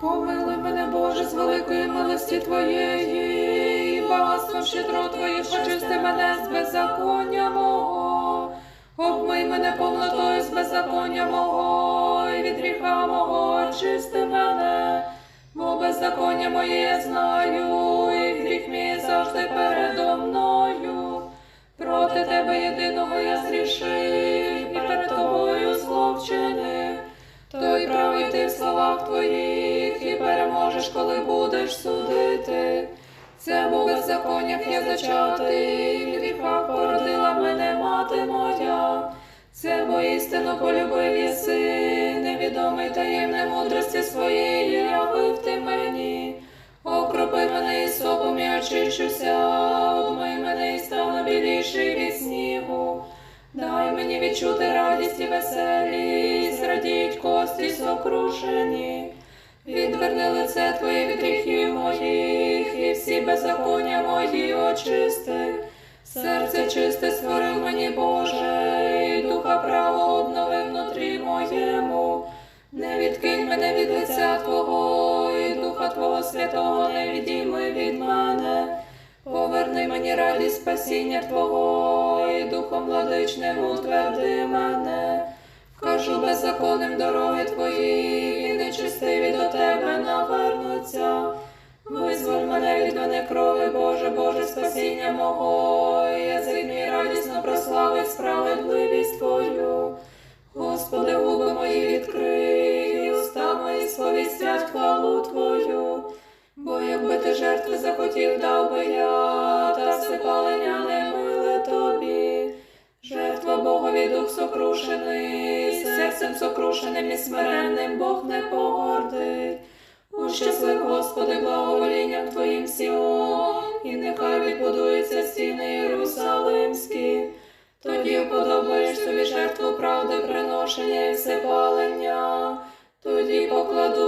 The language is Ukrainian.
Помилуй мене, Боже, з великої милості Твоєї, і багатством щедро Твоїх очисти мене з беззаконня мого. Обмий мене повнотою з беззаконня мого, і від гріха мого очисти мене, бо беззаконня моє я знаю, і гріх мій завжди передо мною. Проти тебе єдиного я зрішив, і перед тобою зло вчинив. Той правий ти в словах твоїх, і переможеш, коли будеш судити. Це бо в беззаконнях я зачатий, в гріхах породила мене мати моя. Це бо істину полюбив єси, невідомий таємне мудрості своєї явив ти мені. Окропи мене і сопом і очищуся, обмий мене і стану біліший від снігу. Дай мені відчути радість і веселість, радіють кості сокрушені. Відверни лице Твоє від гріхів моїх, і всі беззаконня мої очисти. Серце чисте створив мені, Боже, і духа право обнови внутрі моєму. Не відкинь мене від лиця Твого, і Духа Твого Святого не відійми від мене. Поверни мені радість спасіння Твого, і Духом владичним утверди мене. Вкажу беззаконним дороги Твої, нечистиві до Тебе навернуться. Визволь мене від мене крови, Боже, Боже, спасіння мого, язик мій радісно прославить справедливість Твою. Господи, губи мої відкрий, уста мої сповістять хвалу Твою. Бо якби ти жертви захотів, дав би я, та всепалення не миле тобі. Жертва Богові дух сокрушений, серцем сокрушеним і смиренним Бог не погордить. Ущаслив, Господи, благоволінням Твоїм Сіон, і нехай відбудуються стіни Єрусалимські. Тоді вподобаєш тобі жертву правди, приношення і всепалення, тоді вівтар.